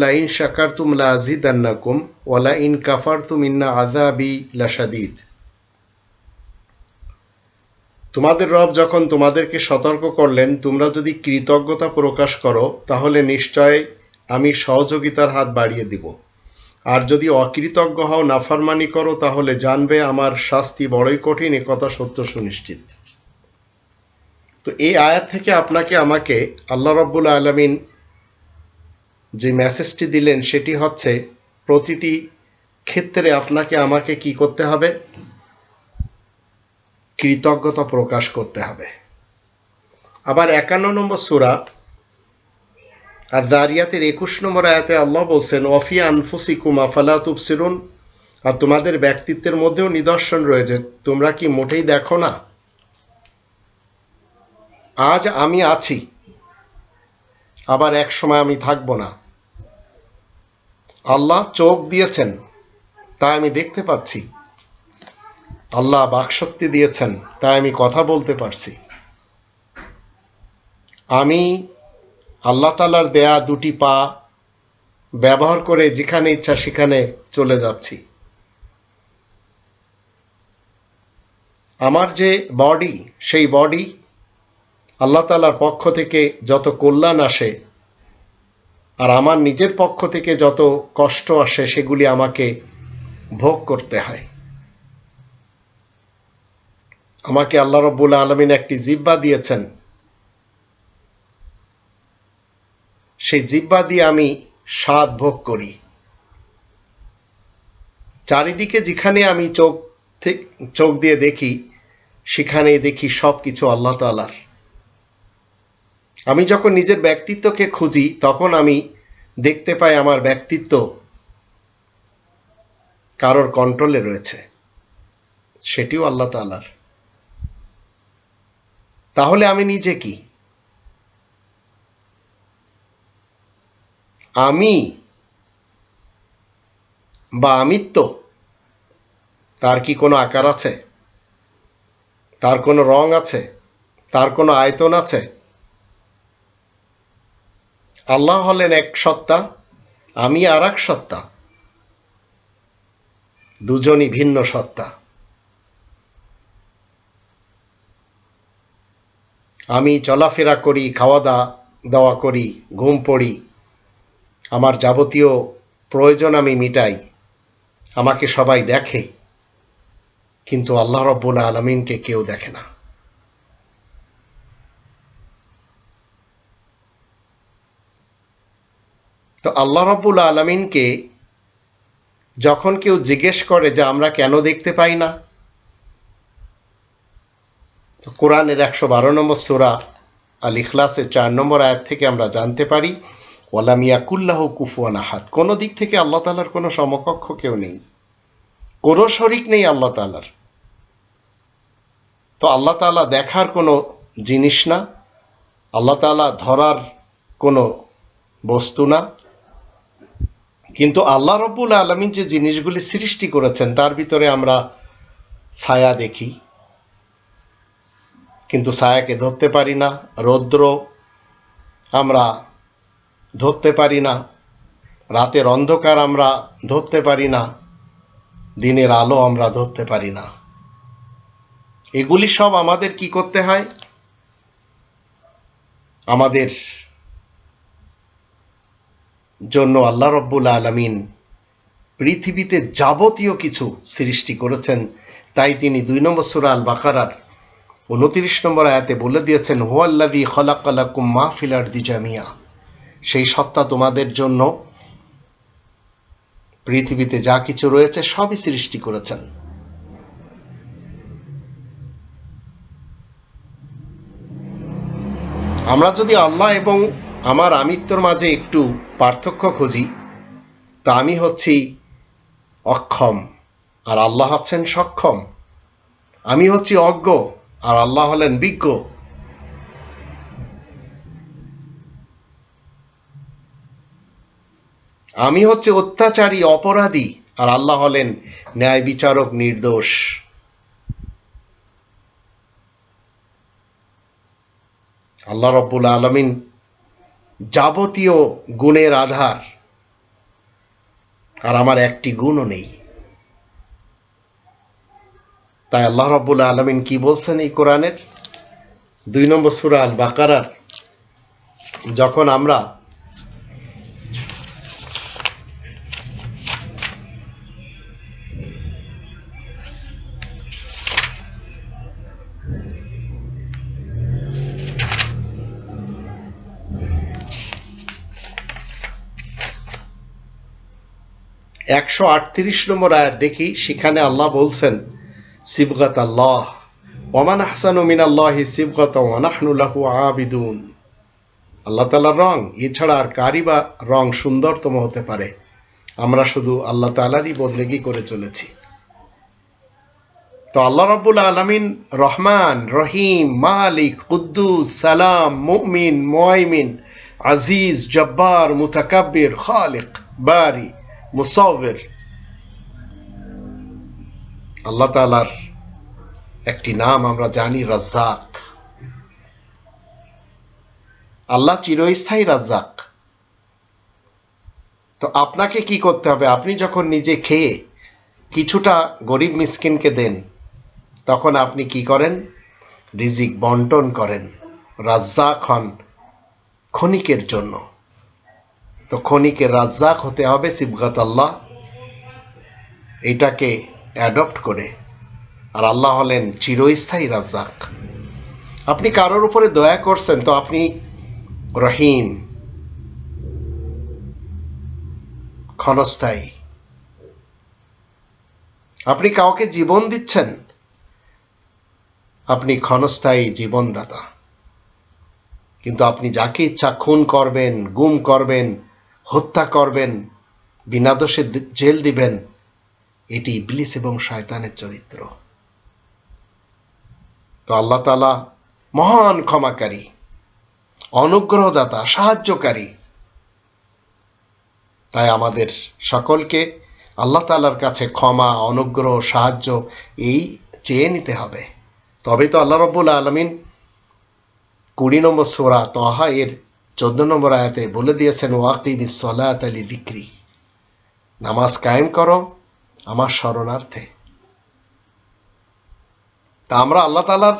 Line তোমাদের রব যখন তোমাদেরকে সতর্ক করলেন, তোমরা যদি কৃতজ্ঞতা প্রকাশ করো, তাহলে নিশ্চয় আমি সহযোগিতার হাত বাড়িয়ে দিব। আর যদি অকৃতজ্ঞ হও, নাফারমানি করো, তাহলে জানবে আমার শাস্তি বড়ই কঠিন একথা সত্য সুনিশ্চিত। তো এই আয়াত থেকে আপনাকে, আমাকে আল্লাহ রব্বুল আলমিন যে মেসেজটি দিলেন, সেটি হচ্ছে, প্রতিটি ক্ষেত্রে আপনাকে আমাকে কি করতে হবে? কৃতজ্ঞতা প্রকাশ করতে হবে। আবার একান্ন নম্বর সুরা আর দারিয়াতের একুশ নম্বর আয়াতে আল্লাহ বলছেন অফি আনফুসিকুম আফালা তুবসিরুন? আর তোমাদের ব্যক্তিত্বের মধ্যেও নিদর্শন রয়েছে। তোমরা কি মোটেই দেখো না? আজ আমি আছি। আবার এক সময় আমি থাকব না। আল্লাহ চোখ দিয়েছেন তা আমি দেখতে পাচ্ছি। আল্লাহ বাকশক্তি দিয়েছেন, তাই আমি কথা বলতে পারছি। আমি আল্লাহ তালার দেয়া দুটি পা ব্যবহার করে যেখানে ইচ্ছা সেখানে চলে যাচ্ছি। আমার যে বডি সেই বডি আল্লাহ তালার পক্ষ থেকে যত কল্যাণ আসে, আর আমার নিজের পক্ষ থেকে যত কষ্ট আসে, সেগুলি আমাকে ভোগ করতে হয়। আমাকে আল্লাহ রব্বুল আলমিন একটি জিব্বা দিয়েছেন। সেই জিব্বা দিয়ে আমি স্বাদ ভোগ করি। চারিদিকে যেখানে আমি চোখ চোখ দিয়ে দেখি সেখানে দেখি সব কিছু আল্লাহ তালার আমি যখন নিজের ব্যক্তিত্বকে খুঁজি, তখন আমি দেখতে পাই আমার ব্যক্তিত্ব কারোর কন্ট্রোলে রয়েছে। সেটিও আল্লাহ তালার তাহলে আমি নিজে কি? আমি বা আমিত্ব, তার কি কোনো আকার আছে? তার কোনো রং আছে? তার কোনো আয়তন আছে? আল্লাহ হলেন এক সত্তা, আমি আর এক সত্তা। দুজনই ভিন্ন সত্তা। আমি চলাফেরা করি খাওয়া দাওয়া করি, ঘুম পড়ি। আমার যাবতীয় প্রয়োজন আমি মিটাই। আমাকে সবাই দেখে, কিন্তু আল্লাহ রব্বুল আলমিনকে কেউ দেখে না। তো আল্লাহ রব্বুল আলমিনকে যখন কেউ জিজ্ঞেস করে যে আমরা কেন দেখতে পাই না কোরআনের একশো বারো নম্বর সোরা আল ইখলাসের চার নম্বর আয়াত থেকে আমরা জানতে পারি ওয়ালামিয়া কুল্লাহ কুফুয়ান আহাদ। কোনো দিক থেকে আল্লাহ তালার কোনো সমকক্ষ কেউ নেই। কোনো শরিক নেই আল্লাহ তালার তো আল্লাহ তালা দেখার কোনো জিনিস না, আল্লাহ তালা ধরার কোনো বস্তু না কিন্তু আল্লাহ রব্বুল আলমিন যে জিনিসগুলি সৃষ্টি করেছেন, তার ভিতরে আমরা ছায়া দেখি। কিন্তু ছায়াকে ধরতে পারি না, রৌদ্র আমরা ধরতে পারি না, রাতের অন্ধকার আমরা ধরতে পারি না, দিনের আলো আমরা ধরতে পারি না। এগুলি সব আমাদের কি করতে হয়? আমাদের জন্য আল্লাহ রব্বুল আলমিন পৃথিবীতে যাবতীয় কিছু সৃষ্টি করেছেন। তাই তিনি দুই নম্বর সুরা আল বাকারার উনত্রিশ নম্বর আয়াতে বলে দিয়েছেন হোয়াল্লাভি খলাকালাকুম মাহফিলার দিজামিয়া সেই সত্তা তোমাদের জন্য পৃথিবীতে যা কিছু রয়েছে সবই সৃষ্টি করেছেন। আমরা যদি আল্লাহ এবং আমার আমিত্বর মাঝে একটু পার্থক্য খুঁজি, তা আমি হচ্ছি অক্ষম, আর আল্লাহ হচ্ছেন সক্ষম। আমি হচ্ছি অজ্ঞ, আর আল্লাহ হলেন বিজ্ঞ। আমি হচ্ছে অত্যাচারী, অপরাধী, আর আল্লাহ হলেন ন্যায় বিচারক নির্দোষ। আল্লাহ রব্বুল আলমিন যাবতীয় গুণের আধার। আর আমার একটি গুণও নেই। তাই আল্লাহ রব্বুল আলমিন কি বলছেন এই কোরআনের? দুই নম্বর সুরা আল বাকারার যখন আমরা একশো আটত্রিশ নম্বর আয়াত দেখি, সেখানে আল্লাহ বলছেন, সিবগত আল্লাহ ওমান হাসান মিন আল্লাহি সিবগত ওয়ানাহনুল্লাহু আবিদুন। আল্লাহ তালার রং, এছাড়া আর কারই বা রং সুন্দরতম হতে পারে? আমরা শুধু আল্লাহ তালারই বদলেগি করে চলেছি। তো আল্লাহ রাব্বুল আলমিন রহমান, রহিম, মালিক, কুদ্দুস, সালাম, মুমিন, মোয়াইমিন, আজিজ, জব্বার, মুতাকাব্বির, খালিক, বারি। মুসাওয়ের আল্লাহ তালার একটি নাম আমরা জানি রাজ্জাক। আল্লাহ চিরস্থায়ী রাজ্জাক। তো আপনাকে কি করতে হবে? আপনি যখন নিজে খেয়ে কিছুটা গরিব মিসকিনকে দেন, তখন আপনি কি করেন? রিজিক বন্টন করেন। রাজ্জাক হন ক্ষণিকের জন্য। তো ক্ষণিকের রাজ্জাক হতে হবে সিবগাত আল্লাহ। এটাকে অ্যাডপ্ট করে। আর আল্লাহ হলেন চিরস্থায়ী রাজ্জাক। আপনি কারোর উপরে দয়া করছেন তো আপনি রহিম। ক্ষণস্থায়ী। আপনি কাউকে জীবন দিচ্ছেন? আপনি ক্ষণস্থায়ী জীবনদাতা। কিন্তু আপনি যাকে ইচ্ছা খুন করবেন, গুম করবেন হত্যা করবেন, বিনা দোষে জেল দিবেন, এটি ইবলিস এবং শয়তানের চরিত্র। তো আল্লাহ তালা মহান ক্ষমাকারী, অনুগ্রহদাতা, সাহায্যকারী। তাই আমাদের সকলকে আল্লাহ তালার কাছে ক্ষমা, অনুগ্রহ, সাহায্য এই চেয়ে নিতে হবে। তবে তো আল্লাহ রব্বুল আলমিন কুড়ি নম্বর সোরা তহা এর চোদ্দ নম্বর আয়াতে বলে দিয়েছেন ওয়াকিব সলাত আলী বিক্রি নামাজ কায়েম করো আমার শরণার্থে। তা আমরা আল্লাহ তালার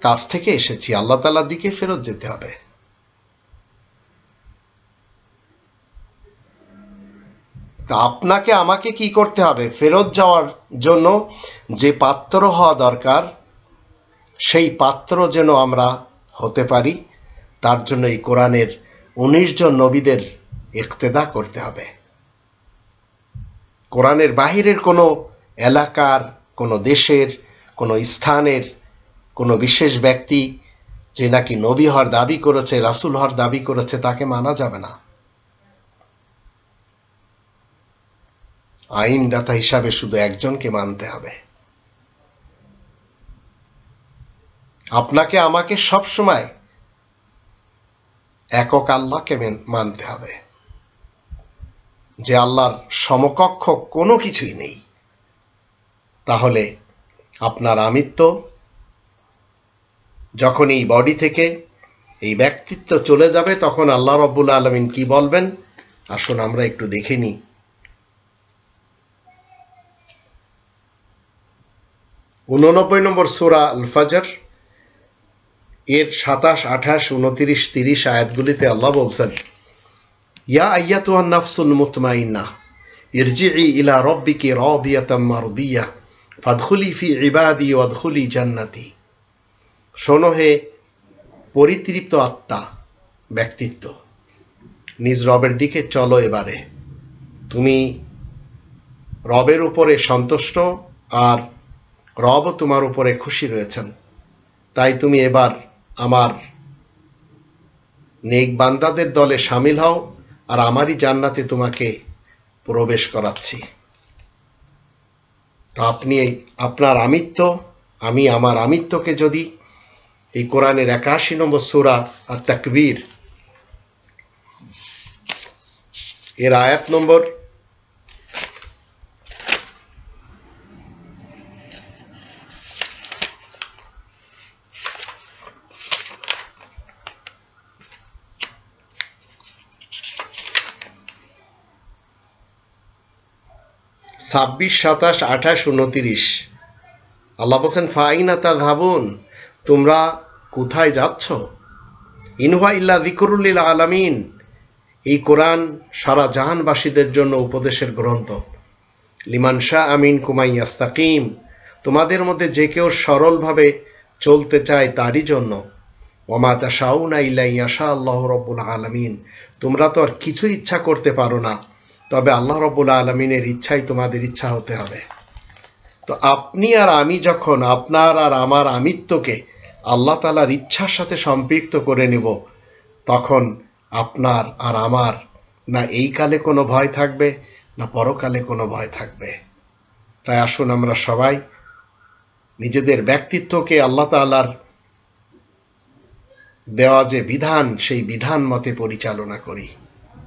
কাছ থেকে এসেছি। আল্লাহ তালার দিকে ফেরত যেতে হবে। তা আপনাকে, আমাকে কি করতে হবে? ফেরত যাওয়ার জন্য যে পাত্র হওয়া দরকার, সেই পাত্র যেন আমরা হতে পারি। তার জন্য এই কোরআনের উনিশ জন নবীদের ইকতেদা করতে হবে। কোরআনের বাহিরের কোনো এলাকার, কোনো দেশের, কোনো স্থানের, কোনো বিশেষ ব্যক্তি যে নাকি নবী হওয়ার দাবি করেছে, রাসুল হওয়ার দাবি করেছে, তাকে মানা যাবে না। আইনদাতা হিসাবে শুধু একজনকে মানতে হবে। আপনাকে আমাকে সব সময় একক আল্লাহকে মানতে হবে। যে আল্লাহর সমকক্ষ কোনো কিছুই নেই, তাহলে আপনার আমিত্ব, যখন এই বডি থেকে এই ব্যক্তিত্ব চলে যাবে, তখন আল্লাহ রব্বুল আলমিন কি বলবেন? আসুন আমরা একটু দেখে নিই। উননব্বই নম্বর সুরা আল ফাজর এর সাতাশ, আঠাশ, উনতিরিশ, তিরিশ আয়াতগুলিতে আল্লাহ বলছেন, ইয়া আইয়াতুয়ান নাফসুল মুতমাইন্না ইরজিই ইলা রব্বিকি রাদিয়াতাম মারদিয়া, ফাদখুলি ফি ইবাদি ওয়াদখুলি জান্নাতি। শোনো হে পরিতৃপ্ত আত্মা, ব্যক্তিত্ব, নিজ রবের দিকে চলো এবারে। তুমি রবের উপরে সন্তুষ্ট আর রবও তোমার উপরে খুশি রয়েছেন। তাই তুমি এবার আমার নেক বান্দাদের দলে সামিল হও আর আমারই জান্নাতে তোমাকে প্রবেশ করাচ্ছি। তো আপনি আপনার আমিত্ব, আমি আমার আমিত্বকে যদি এই কোরআনের একাশি নম্বর সুরা আর তাকবীর এর আয়াত নম্বর ছাব্বিশ, সাতাশ, আঠাশ, উনতিরিশ। আল্লাহ বলছেন, ফাইনা তা ভাবুন তোমরা কোথায় যাচ্ছ? ইনহা ইল্লা জিকরুল্লিল আলামিন। এই কোরআন সারা জাহানবাসীদের জন্য উপদেশের গ্রন্থ। লিমান শাহ আমিন কুমাই আস্তাকিম তোমাদের মধ্যে যে কেউ সরলভাবে চলতে চায় তারই জন্য। ওমা তাশাউনা ইল্লা ইয়াশা আল্লাহ রব্বুল আলামিন। তোমরা তো আর কিছু ইচ্ছা করতে পারো না। তবে আল্লাহ রব্বুল আলমিনের ইচ্ছাই তোমাদের ইচ্ছা হতে হবে। তো আপনি আর আমি যখন আপনার আর আমার আমিত্বকে আল্লাহ তালার ইচ্ছার সাথে সম্পৃক্ত করে নেব, তখন আপনার আর আমার না এই কালে কোনো ভয় থাকবে, না পরকালে কোনো ভয় থাকবে। তাই আসুন আমরা সবাই নিজেদের ব্যক্তিত্বকে আল্লাহ তালার দেওয়া যে বিধান, সেই বিধান মতে পরিচালনা করি।